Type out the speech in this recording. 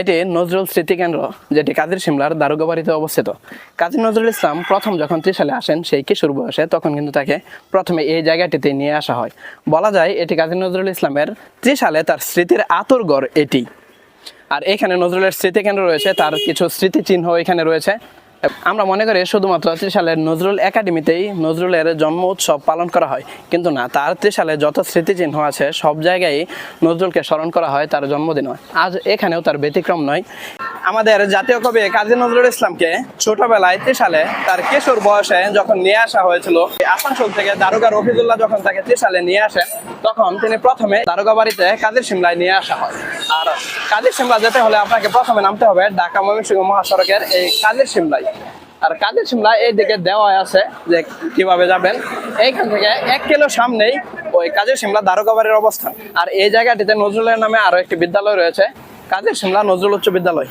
এটি নজরুল স্মৃতিকেন্দ্র, যেটি কাজীর সিমলার দারোগাবাড়িতে অবস্থিত। কাজী নজরুল ইসলাম প্রথম যখন ত্রিশালে আসেন, সেই কিশোর বয়সে তখন কিন্তু তাকে প্রথমে এই জায়গাটিতে নিয়ে আসা হয়। বলা যায় এটি কাজী নজরুল ইসলামের ত্রিশালে তার স্মৃতির আতরগড় এটি। আর এখানে নজরুলের স্মৃতি কেন্দ্র রয়েছে, তার কিছু স্মৃতিচিহ্ন এখানে রয়েছে। আমরা মনে করি শুধুমাত্র ত্রিশালের নজরুল একাডেমিতেই নজরুলের জন্ম উৎসব পালন করা হয়। কিন্তু না, তার ত্রিশ সালে যত স্মৃতিচিহ্ন আছে, সব জায়গায় নজরুলকে স্মরণ করা হয় তার জন্মদিন হয়। আজ এখানেও তার ব্যতিক্রম নয়। আমাদের জাতীয় কবি কাজী নজরুল ইসলামকে ছোটবেলায় ত্রিশালে তার কিশোর বয়সে যখন নিয়ে আসা হয়েছিল, আসানসোল থেকে দারোগা রফিজুল্লাহ যখন তাকে ত্রিশালে নিয়ে আসেন, তখন তিনি প্রথমে দারোগা বাড়িতে কাজীর সিমলায় নিয়ে আসা হয়। আর কাজীর সিমলা যেতে হলে আপনাকে প্রথমে নামতে হবে ঢাকা ময়মনসিংহ মহাসড়কের এই কাজীর সিমলায়। আর কাজের সিমলা এই দিকে দেওয়া আছে যে কীভাবে যাবেন, এইখান থেকে এক কিলো সামনেই ওই কাজের সিমলা দারোগাবাড়ির অবস্থান। আর এই জায়গাটিতে নজরুলের নামে আরও একটি বিদ্যালয় রয়েছে কাজের সিমলা নজরুল উচ্চ বিদ্যালয়।